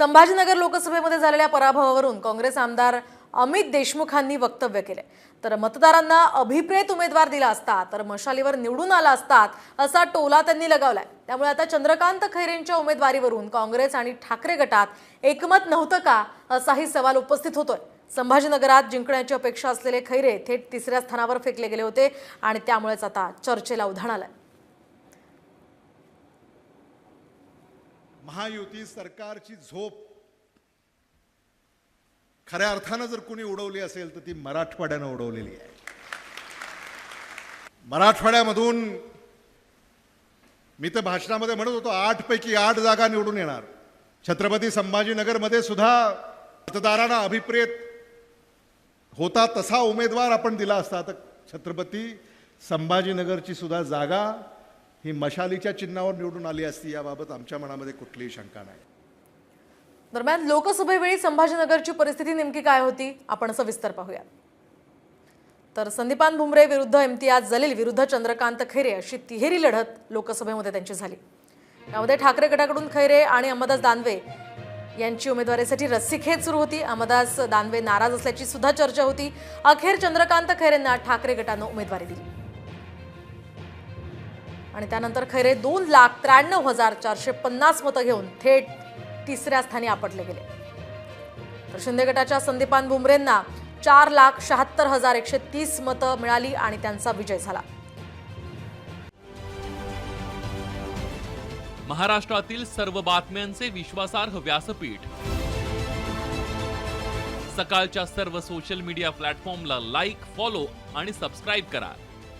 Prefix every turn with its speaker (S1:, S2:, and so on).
S1: संभाजीनगर लोकसभेमध्ये झालेल्या पराभवावरून काँग्रेस आमदार अमित देशमुखांनी वक्तव्य केले. तर मतदारांना अभिप्रेत उमेदवार दिला असता तर मशालीवर निवडून आला असतात असा टोला त्यांनी लगावलाय. त्यामुळे आता चंद्रकांत खैरेंच्या उमेदवारीवरून काँग्रेस आणि ठाकरे गटात एकमत नव्हतं का असाही सवाल उपस्थित होतोय. संभाजीनगरात जिंकण्याची अपेक्षा असलेले खैरे थेट तिसऱ्या स्थानावर फेकले गेले होते आणि त्यामुळेच आता चर्चेला उधाण आलंय.
S2: महायुती सरकारची झोप खऱ्या अर्थानं जर कुणी उडवली असेल तर ती मराठवाड्यानं उडवलेली आहे. मराठवाड्यामधून मी तर भाषणामध्ये म्हणत होतो आठ पैकी आठ जागा निवडून येणार. छत्रपती संभाजीनगरमध्ये सुद्धा मतदारांना अभिप्रेत होता तसा उमेदवार आपण दिला असता तर छत्रपती संभाजीनगरची सुद्धा जागा ही मशालीच्या चिन्हावर निवडून आली असती याबाबत आमच्या मनामध्ये कुठलीही शंका नाही.
S1: दरम्यान लोकसभेवेळी संभाजीनगरची परिस्थिती नेमकी काय होती आपण सविस्तर पाहूया. तर संदीपान भुमरे विरुद्ध इम्तियाज जलील विरुद्ध चंद्रकांत खैरे अशी तिहेरी लढत लोकसभेमध्ये त्यांची झाली. यामध्ये ठाकरे गटाकडून खैरे आणि अंबादास दानवे यांची उमेदवारीसाठी रस्सीखेच सुरू होती. अंबादास दानवे नाराज असल्याची सुद्धा चर्चा होती. अखेर चंद्रकांत खैरेंना ठाकरे गटानं उमेदवारी दिली. आणि त्यानंतर खैरे दोन लाख त्र्याण्णव हजार चारशे पन्नास मतं घेऊन थेट तिसऱ्या स्थानी आपटले गेले. तर शिंदे गटाच्या संदीपान बुमरेंना चार लाख शहात्तर हजार एकशे तीस मतं मिळाली आणि त्यांचा विजय झाला.
S3: महाराष्ट्रातील सर्व बातम्यांचे विश्वासार्ह व्यासपीठ. सकाळच्या सर्व सोशल मीडिया प्लॅटफॉर्मला लाईक फॉलो आणि सबस्क्राईब करा.